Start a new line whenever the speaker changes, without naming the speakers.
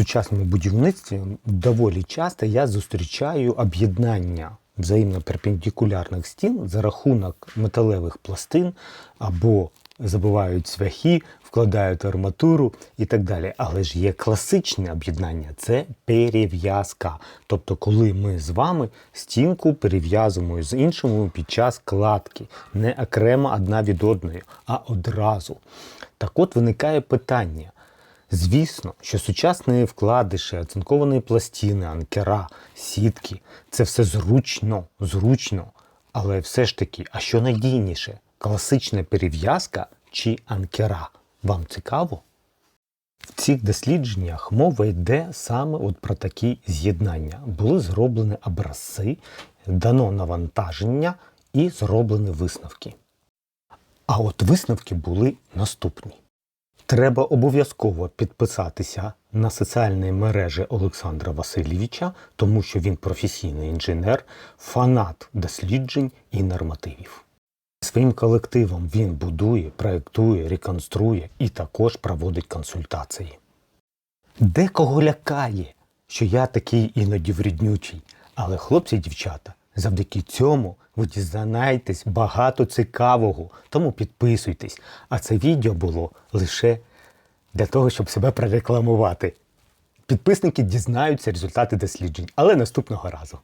сучасному будівництві доволі часто я зустрічаю об'єднання взаємно перпендикулярних стін за рахунок металевих пластин або забивають цвяхи, вкладають арматуру і так далі. Але ж є класичне об'єднання це перев'язка. Тобто, коли ми з вами стінку перев'язуємо з іншими під час кладки, не окремо одна від одної, а одразу. Так от виникає питання. Звісно, що сучасні вкладиші, оцинковані пластини, анкера, сітки це все зручно, зручно. Але все ж таки, а що надійніше? Класична перев'язка чи анкера? Вам цікаво? В цих дослідженнях мова йде саме от про такі з'єднання. Були зроблені образці, дано навантаження і зроблені висновки. А от висновки були наступні. Треба обов'язково підписатися на соціальні мережі Олександра Васильовича, тому що він професійний інженер, фанат досліджень і нормативів. Своїм колективом він будує, проєктує, реконструє і також проводить консультації. Декого лякає, що я такий іноді вріднючий, але хлопці і дівчата, завдяки цьому ви дізнаєтесь багато цікавого, тому підписуйтесь. А це відео було лише для того, щоб себе прорекламувати. Підписники дізнаються результати досліджень, але наступного разу.